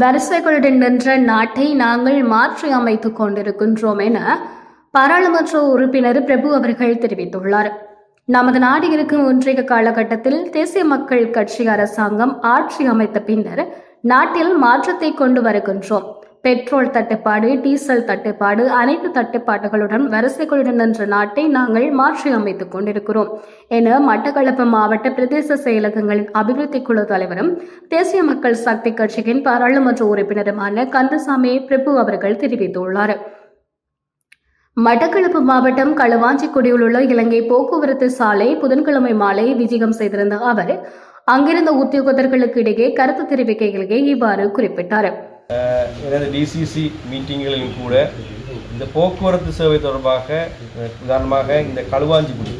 வரிசைகளுடன் நின்ற நாட்டை நாங்கள் மாற்றி அமைத்துக் கொண்டிருக்கின்றோம் என பாராளுமன்ற உறுப்பினர் பிரபு அவர்கள் தெரிவித்துள்ளார். நமது நாடு இருக்கும் ஒன்றிய காலகட்டத்தில் தேசிய மக்கள் கட்சி அரசாங்கம் ஆட்சி அமைத்த பின்னர் நாட்டில் மாற்றத்தை கொண்டு வருகின்றோம். பெட்ரோல் தட்டுப்பாடு டீசல் தட்டுப்பாடு அனைத்து தட்டுப்பாடுகளுடன் வரிசைகளுடன் நின்ற நாட்டை நாங்கள் மாற்றி அமைத்துக் கொண்டிருக்கிறோம் என மட்டக்களப்பு மாவட்ட பிரதேச செயலகங்களின் அபிவிருத்தி குழு தலைவரும் தேசிய மக்கள் சக்தி கட்சியின் பாராளுமன்ற உறுப்பினருமான கந்தசாமி பிரபு அவர்கள் தெரிவித்துள்ளார். மட்டக்களப்பு மாவட்டம் களுவாஞ்சிக்குடியில் உள்ள இலங்கை போக்குவரத்து சாலை புதன்கிழமை மாலை விஜயம் செய்திருந்த அவர் அங்கிருந்த உத்தியோகத்தர்களுக்கு இடையே கருத்து தெரிவிக்கையிலேயே இவ்வாறு குறிப்பிட்டார். எனது டிசிசி மீட்டிங்களிலும் கூட இந்த போக்குவரத்து சேவை தொடர்பாக உதாரணமாக இந்த களுவாஞ்சிக்குடி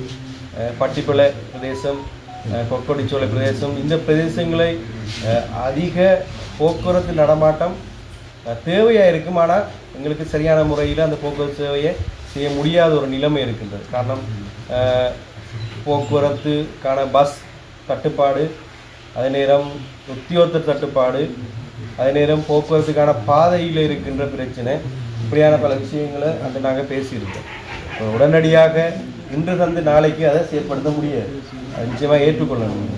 பட்டிப்பளை பிரதேசம் அஹ், கொக்கொடிச்சோலை பிரதேசம் இந்த பிரதேசங்களை அதிக போக்குவரத்து நடமாட்டம் தேவையாக இருக்கும். ஆனால் எங்களுக்கு சரியான முறையில் அந்த போக்குவரத்து சேவையை செய்ய முடியாத ஒரு நிலைமை இருக்கின்றது. காரணம் போக்குவரத்துக்கான பஸ் தட்டுப்பாடு அதே நேரம் உத்தியோகத்தர் தட்டுப்பாடு அதே நேரம் போக்குவரத்துக்கான பாதையில் இருக்கின்ற பிரச்சனை. இப்படியான பல விஷயங்களை அந்த நாங்கள் பேசியிருக்கோம். இப்போ உடனடியாக இன்று தந்து நாளைக்கு அதை செயற்படுத்த முடியாது. அது நிச்சயமாக ஏற்றுக்கொள்ளணும்.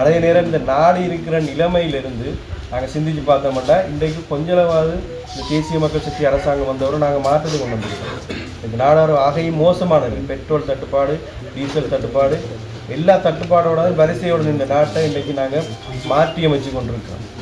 அதே நேரம் இந்த நாடு இருக்கிற நிலைமையிலிருந்து நாங்கள் சிந்திச்சு பார்த்தோம்னா இன்றைக்கு கொஞ்சளவாவது இந்த தேசிய மக்கள் சக்தி அரசாங்கம் வந்தவரை நாங்கள் மாற்றத்தை கொண்டு வந்திருக்கோம். இந்த நாடாறு ஆகையும் மோசமானது. பெட்ரோல் தட்டுப்பாடு டீசல் தட்டுப்பாடு எல்லா தட்டுப்பாடோட வரிசையோட இந்த நாட்டை இன்றைக்கு நாங்கள் மாற்றி அமைச்சு கொண்டிருக்கோம்.